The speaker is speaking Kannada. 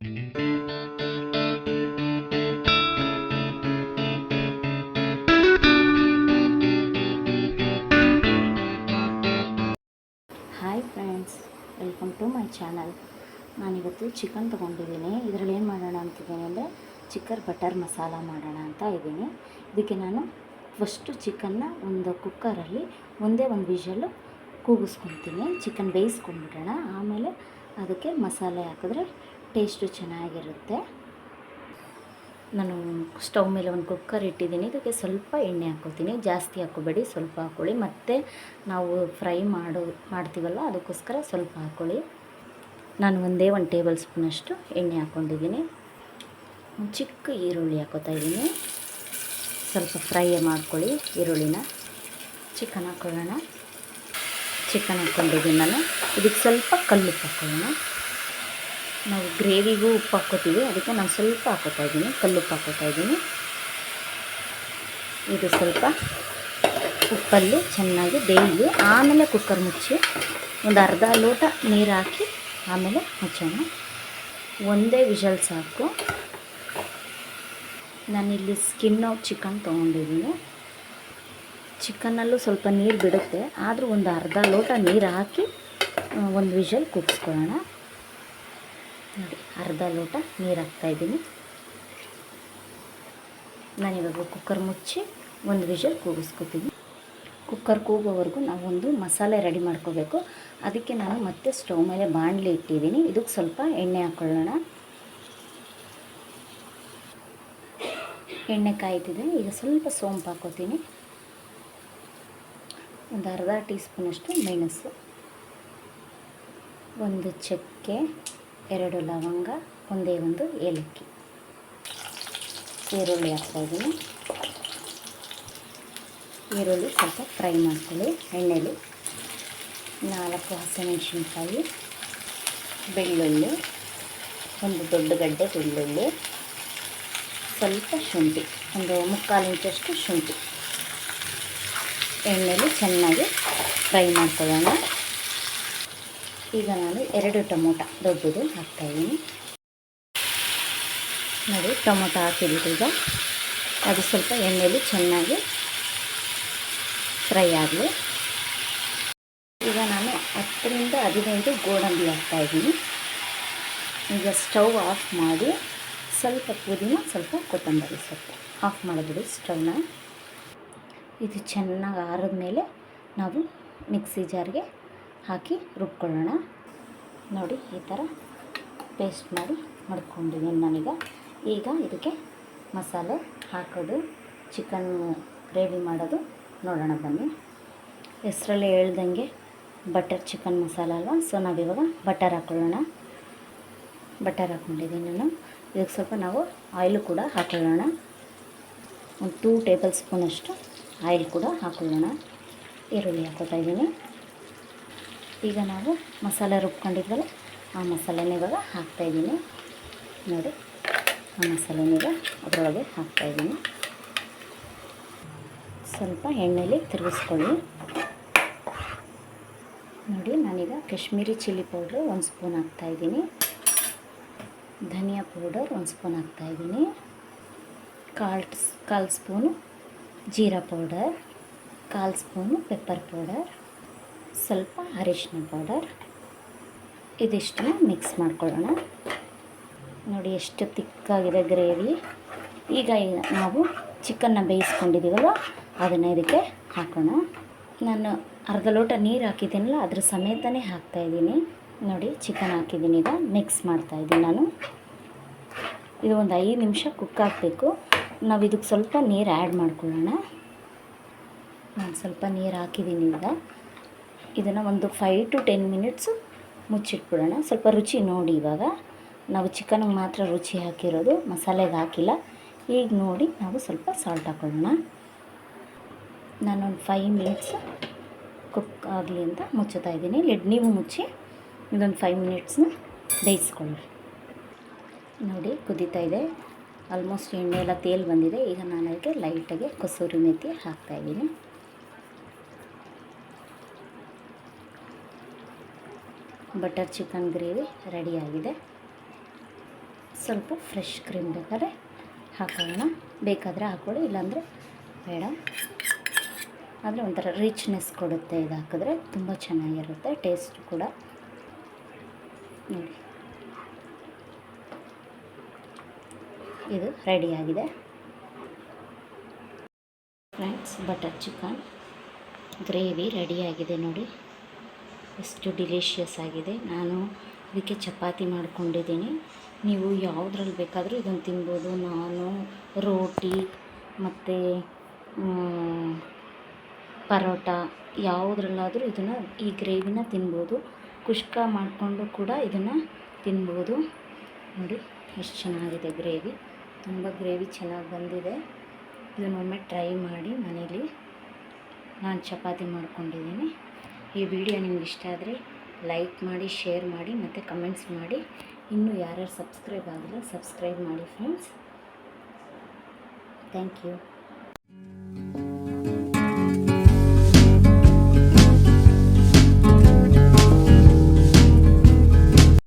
Hi friends, welcome to my channel. ನಾನಿವತ್ತು ಚಿಕನ್ ತೊಗೊಂಡಿದ್ದೀನಿ. ಇದರಲ್ಲಿ ಏನು ಮಾಡೋಣ ಅಂತಿದ್ದೀನಿ ಅಂದರೆ ಚಿಕ್ಕರ್ ಬಟರ್ ಮಸಾಲ ಮಾಡೋಣ ಅಂತ ಇದ್ದೀನಿ. ಇದಕ್ಕೆ ನಾನು ಫಸ್ಟು ಚಿಕನ್ನ ಒಂದು ಕುಕ್ಕರಲ್ಲಿ ಒಂದೇ ಒಂದು ವಿಷಲ್ಲು ಕೂಗಿಸ್ಕೊತೀನಿ. ಚಿಕನ್ ಬೇಯಿಸ್ಕೊಂಡ್ಬಿಡೋಣ. ಆಮೇಲೆ ಅದಕ್ಕೆ ಮಸಾಲೆ ಹಾಕಿದ್ರೆ ಟೇಸ್ಟು ಚೆನ್ನಾಗಿರುತ್ತೆ. ನಾನು ಸ್ಟವ್ ಮೇಲೆ ಒಂದು ಕುಕ್ಕರ್ ಇಟ್ಟಿದ್ದೀನಿ. ಇದಕ್ಕೆ ಸ್ವಲ್ಪ ಎಣ್ಣೆ ಹಾಕ್ಕೋತೀನಿ ಜಾಸ್ತಿ ಹಾಕೋಬೇಡಿ ಸ್ವಲ್ಪ ಹಾಕ್ಕೊಳ್ಳಿ. ಮತ್ತು ನಾವು ಫ್ರೈ ಮಾಡೋ, ಮಾಡ್ತೀವಲ್ಲ, ಅದಕ್ಕೋಸ್ಕರ ಸ್ವಲ್ಪ ಹಾಕ್ಕೊಳ್ಳಿ. ನಾನು ಒಂದೇ ಒಂದು ಟೇಬಲ್ ಸ್ಪೂನಷ್ಟು ಎಣ್ಣೆ ಹಾಕ್ಕೊಂಡಿದ್ದೀನಿ. ಚಿಕ್ಕ ಈರುಳ್ಳಿ ಹಾಕೋತಾ ಇದ್ದೀನಿ. ಸ್ವಲ್ಪ ಫ್ರೈ ಮಾಡ್ಕೊಳ್ಳಿ ಈರುಳ್ಳಿನ. ಚಿಕನ್ ಹಾಕ್ಕೊಳ್ಳೋಣ. ಚಿಕನ್ ಹಾಕ್ಕೊಂಡಿದ್ದೀನಿ ನಾನು. ಇದಕ್ಕೆ ಸ್ವಲ್ಪ ಕಲ್ಲು ಹಾಕ್ಕೊಳ್ಳೋಣ. ನಾವು ಗ್ರೇವಿಗೂ ಉಪ್ಪು ಹಾಕೋತೀವಿ ಅದಕ್ಕೆ ನಾನು ಸ್ವಲ್ಪ ಹಾಕೋತಾ ಇದ್ದೀನಿ. ಕಲ್ಲುಪ್ಪು ಹಾಕೋತಾ ಇದ್ದೀನಿ. ಇದು ಸ್ವಲ್ಪ ಉಪ್ಪಲ್ಲಿ ಚೆನ್ನಾಗಿ ಬೇಯಲಿ ಆಮೇಲೆ ಕುಕ್ಕರ್ ಮುಚ್ಚಿ ಒಂದು ಅರ್ಧ ಲೋಟ ನೀರು ಹಾಕಿ ಆಮೇಲೆ ಮುಚ್ಚೋಣ. ಒಂದೇ ವಿಷಲ್ ಸಾಕು. ನಾನಿಲ್ಲಿ ಸ್ಕಿನ್ ಚಿಕನ್ ತೊಗೊಂಡಿದ್ದೀನಿ. ಚಿಕನ್ನಲ್ಲೂ ಸ್ವಲ್ಪ ನೀರು ಬಿಡುತ್ತೆ. ಆದರೂ ಒಂದು ಅರ್ಧ ಲೋಟ ನೀರು ಹಾಕಿ ಒಂದು ವಿಷಲ್ ಕುದಿಸ್ಕೊಳ್ಳೋಣ. ನೋಡಿ ಅರ್ಧ ಲೋಟ ನೀರು ಹಾಕ್ತಾಯಿದ್ದೀನಿ ನಾನಿವಾಗ ಕುಕ್ಕರ್ ಮುಚ್ಚಿ ಒಂದು ವಿಷಲ್ ಕೂಗಿಸ್ಕೊತೀನಿ. ಕುಕ್ಕರ್ ಕೂಗೋವರೆಗೂ ನಾವೊಂದು ಮಸಾಲೆ ರೆಡಿ ಮಾಡ್ಕೋಬೇಕು. ಅದಕ್ಕೆ ನಾನು ಮತ್ತೆ ಸ್ಟವ್ ಮೇಲೆ ಬಾಣಲಿ ಇಟ್ಟಿದ್ದೀನಿ. ಇದಕ್ಕೆ ಸ್ವಲ್ಪ ಎಣ್ಣೆ ಹಾಕ್ಕೊಳ್ಳೋಣ ಎಣ್ಣೆ ಕಾಯ್ತಿದೆ. ಈಗ ಸ್ವಲ್ಪ ಸೋಂಪು ಹಾಕೋತೀನಿ. ಒಂದು ಅರ್ಧ ಟೀ ಸ್ಪೂನಷ್ಟು ಮೆಣಸು. ಒಂದು ಚಕ್ಕೆ. ಎರಡು ಲವಂಗ, ಒಂದೇ ಒಂದು ಏಲಕ್ಕಿ. ಈರುಳ್ಳಿ ಹಾಕ್ತಾಯಿದ್ದೀನಿ ಈರುಳ್ಳಿ ಸ್ವಲ್ಪ ಫ್ರೈ ಮಾಡ್ಕೊಳ್ಳಿ, ಎಣ್ಣೆಲಿ. ನಾಲ್ಕು ಹಸಿಮೆಣಸಿನ್ಕಾಯಿ, ಬೆಳ್ಳುಳ್ಳಿ, ಒಂದು ದೊಡ್ಡ ಗಡ್ಡೆ ಬೆಳ್ಳುಳ್ಳಿ, ಸ್ವಲ್ಪ ಶುಂಠಿ, ಒಂದು ಮುಕ್ಕಾಲು ಇಂಚಷ್ಟು ಶುಂಠಿ. ಎಣ್ಣೆಲಿ ಚೆನ್ನಾಗಿ ಫ್ರೈ ಮಾಡ್ಕೊಳ್ಳೋಣ. ಈಗ ನಾನು ಎರಡು ಟೊಮೊಟೊ ದೊಡ್ಡದು ಹಾಕ್ತಾಯಿದ್ದೀನಿ ನೋಡಿ, ಟೊಮೊಟೊ ಹಾಕಿದ್ದೀವಿ ಈಗ ಅದು ಸ್ವಲ್ಪ ಎಣ್ಣೆಯಲ್ಲಿ ಚೆನ್ನಾಗಿ ಫ್ರೈ ಆಗಲಿ. ಈಗ ನಾನು ಹತ್ತರಿಂದ ಹದಿನೈದು ಗೋಡಂಬಿ ಹಾಕ್ತಾಯಿದ್ದೀನಿ ಈಗ ಸ್ಟವ್ ಆಫ್ ಮಾಡಿ ಸ್ವಲ್ಪ ಪುದೀನ, ಸ್ವಲ್ಪ ಕೊತ್ತಂಬರಿ ಸೊಪ್ಪು ಆಫ್ ಮಾಡಿಬಿಡಿ ಸ್ಟವ್ನ. ಇದು ಚೆನ್ನಾಗಿ ಆರಿದ ಮೇಲೆ ನಾವು ಮಿಕ್ಸಿ ಜಾರ್ಗೆ ಹಾಕಿ ರುಬ್ಕೊಳ್ಳೋಣ. ನೋಡಿ, ಈ ಥರ ಪೇಸ್ಟ್ ಮಾಡಿ ಮಾಡ್ಕೊಂಡಿದ್ದೀನಿ ನಾನೀಗ. ಈಗ ಇದಕ್ಕೆ ಮಸಾಲೆ ಹಾಕೋದು ಚಿಕನ್ ಗ್ರೇವಿ ಮಾಡೋದು ನೋಡೋಣ ಬನ್ನಿ. ಹೆಸರಲ್ಲಿ ಹೇಳ್ದಂಗೆ ಬಟರ್ ಚಿಕನ್ ಮಸಾಲ ಅಲ್ವಾ? ಸೊ ನಾವಿವಾಗ ಬಟರ್ ಹಾಕ್ಕೊಳ್ಳೋಣ ಬಟರ್ ಹಾಕ್ಕೊಂಡಿದ್ದೀನಿ ನಾನು. ಇದಕ್ಕೆ ಸ್ವಲ್ಪ ನಾವು ಆಯಿಲು ಕೂಡ ಹಾಕ್ಕೊಳ್ಳೋಣ ಒಂದು ಟೂ ಟೇಬಲ್ ಸ್ಪೂನಷ್ಟು ಆಯಿಲ್ ಕೂಡ ಹಾಕ್ಕೊಳ್ಳೋಣ ಈರುಳ್ಳಿ ಹಾಕೋತಾ ಇದ್ದೀನಿ. ಈಗ ನಾವು ಮಸಾಲೆ ರುಬ್ಕೊಂಡಿದ್ವಲ್ಲ, ಆ ಮಸಾಲೆನ ಇವಾಗ ಹಾಕ್ತಾಯಿದ್ದೀನಿ ನೋಡಿ, ಆ ಮಸಾಲೆನೀಗ ಅದರೊಳಗೆ ಹಾಕ್ತಾಯಿದ್ದೀನಿ ಸ್ವಲ್ಪ ಎಣ್ಣೆಲಿ ತಿರುಗಿಸ್ಕೊಳ್ಳಿ. ನೋಡಿ, ನಾನೀಗ ಕಾಶ್ಮೀರಿ ಚಿಲ್ಲಿ ಪೌಡ್ರ್ ಒಂದು ಸ್ಪೂನ್ ಹಾಕ್ತಾಯಿದ್ದೀನಿ ಧನಿಯಾ ಪೌಡರ್ ಒಂದು ಸ್ಪೂನ್ ಹಾಕ್ತಾಯಿದ್ದೀನಿ ಕಾಲ್ ಕಾಲು ಸ್ಪೂನು ಜೀರಾ ಪೌಡರ್, ಕಾಲು ಸ್ಪೂನು ಪೆಪ್ಪರ್ ಪೌಡರ್. ಸ್ವಲ್ಪ ಅರಿಶಿನ ಪೌಡರ್ ಇದಿಷ್ಟನ್ನ ಮಿಕ್ಸ್ ಮಾಡ್ಕೊಳ್ಳೋಣ. ನೋಡಿ ಎಷ್ಟು ತಿಕ್ಕಾಗಿದೆ ಗ್ರೇವಿ. ಈಗ ನಾವು ಚಿಕನ್ನ ಬೇಯಿಸ್ಕೊಂಡಿದ್ದೀವಲ್ಲ ಅದನ್ನು ಇದಕ್ಕೆ ಹಾಕೋಣ. ನಾನು ಅರ್ಧ ಲೋಟ ನೀರು ಹಾಕಿದ್ದೀನಲ್ಲ, ಅದ್ರ ಸಮೇತನೇ ಹಾಕ್ತಾಯಿದ್ದೀನಿ ನೋಡಿ ಚಿಕನ್ ಹಾಕಿದ್ದೀನಿ ಈಗ ಮಿಕ್ಸ್ ಮಾಡ್ತಾಯಿದ್ದೀನಿ ನಾನು. ಇದು ಒಂದು ಐದು ನಿಮಿಷ ಕುಕ್ ಹಾಕಬೇಕು ನಾವು ಇದಕ್ಕೆ ಸ್ವಲ್ಪ ನೀರು ಆ್ಯಡ್ ಮಾಡ್ಕೊಳ್ಳೋಣ. ನಾನು ಸ್ವಲ್ಪ ನೀರು ಹಾಕಿದ್ದೀನಿ ಈಗ. ಇದನ್ನು ಒಂದು ಫೈವ್ ಟು ಟೆನ್ ಮಿನಿಟ್ಸು ಮುಚ್ಚಿಟ್ಬಿಡೋಣ. ಸ್ವಲ್ಪ ರುಚಿ ನೋಡಿ ಇವಾಗ. ನಾವು ಚಿಕನಿಗೆ ಮಾತ್ರ ರುಚಿ ಹಾಕಿರೋದು, ಮಸಾಲೆಗೆ ಹಾಕಿಲ್ಲ. ಈಗ ನೋಡಿ ನಾವು ಸ್ವಲ್ಪ ಸಾಲ್ಟ್ ಹಾಕೊಳ್ಳೋಣ. ನಾನೊಂದು ಫೈವ್ ಮಿನಿಟ್ಸ್ ಕುಕ್ ಆಗಲಿ ಅಂತ ಮುಚ್ಚುತ್ತಾ ಇದ್ದೀನಿ. ಲಿಡ್ ನೀವು ಮುಚ್ಚಿ ಇದೊಂದು ಫೈವ್ ಮಿನಿಟ್ಸ್ನ ಬೇಯಿಸ್ಕೊಳ್ಳಿ. ನೋಡಿ ಕುದೀತಾ ಇದೆ. ಆಲ್ಮೋಸ್ಟ್ ಎಣ್ಣೆ ಎಲ್ಲ ತೇಲ್ ಬಂದಿದೆ. ಈಗ ನಾನು ಅದಕ್ಕೆ ಲೈಟಾಗಿ ಕಸೂರಿ ಮೆಥಿ ಹಾಕ್ತಾಯಿದ್ದೀನಿ ಬಟರ್ ಚಿಕನ್ ಗ್ರೇವಿ ರೆಡಿಯಾಗಿದೆ ಸ್ವಲ್ಪ ಫ್ರೆಶ್ ಕ್ರೀಮ್ ಬೇಕಾದ್ರೆ ಹಾಕೋಣ ಬೇಕಾದರೆ ಹಾಕೊಳ್ಳಿ, ಇಲ್ಲಾಂದರೆ ಬೇಡ. ಆದರೆ ಒಂಥರ ರಿಚ್ನೆಸ್ ಕೊಡುತ್ತೆ ಇದು ಹಾಕಿದ್ರೆ. ತುಂಬ ಚೆನ್ನಾಗಿರುತ್ತೆ ಟೇಸ್ಟ್ ಕೂಡ. ನೋಡಿ. ಇದು ರೆಡಿಯಾಗಿದೆ ಫ್ರೆಂಡ್ಸ್, ಬಟರ್ ಚಿಕನ್ ಗ್ರೇವಿ ರೆಡಿಯಾಗಿದೆ ನೋಡಿ. ಎಷ್ಟು ಡಿಲಿಷಿಯಸ್ ಆಗಿದೆ. ನಾನು ಇದಕ್ಕೆ ಚಪಾತಿ ಮಾಡ್ಕೊಂಡಿದ್ದೀನಿ. ನೀವು ಯಾವುದ್ರಲ್ಲಿ ಬೇಕಾದರೂ ಇದನ್ನು ತಿನ್ಬೋದು. ನಾನು ರೋಟಿ ಮತ್ತು ಪರೋಟ ಯಾವುದ್ರಲ್ಲಾದರೂ ಇದನ್ನು ಈ ಗ್ರೇವಿನ ತಿನ್ಬೋದು. ಕುಷ್ಕ ಮಾಡಿಕೊಂಡು ಕೂಡ ಇದನ್ನು ತಿನ್ಬೋದು. ನೋಡಿ, ಎಷ್ಟು ಚೆನ್ನಾಗಿದೆ ಗ್ರೇವಿ. ತುಂಬ ಗ್ರೇವಿ ಚೆನ್ನಾಗಿ ಬಂದಿದೆ. ಇದನ್ನೊಮ್ಮೆ ಟ್ರೈ ಮಾಡಿ ಮನೇಲಿ. ನಾನು ಚಪಾತಿ ಮಾಡ್ಕೊಂಡಿದ್ದೀನಿ. ಈ ವಿಡಿಯೋ ನಿಮ್ಗೆ ಇಷ್ಟ ಆದರೆ ಲೈಕ್ ಮಾಡಿ, ಶೇರ್ ಮಾಡಿ ಮತ್ತು ಕಮೆಂಟ್ಸ್ ಮಾಡಿ. ಇನ್ನೂ ಯಾರ್ಯಾರು ಸಬ್ಸ್ಕ್ರೈಬ್ ಆಗಿಲ್ಲ ಸಬ್ಸ್ಕ್ರೈಬ್ ಮಾಡಿ ಫ್ರೆಂಡ್ಸ್ ಥ್ಯಾಂಕ್ ಯು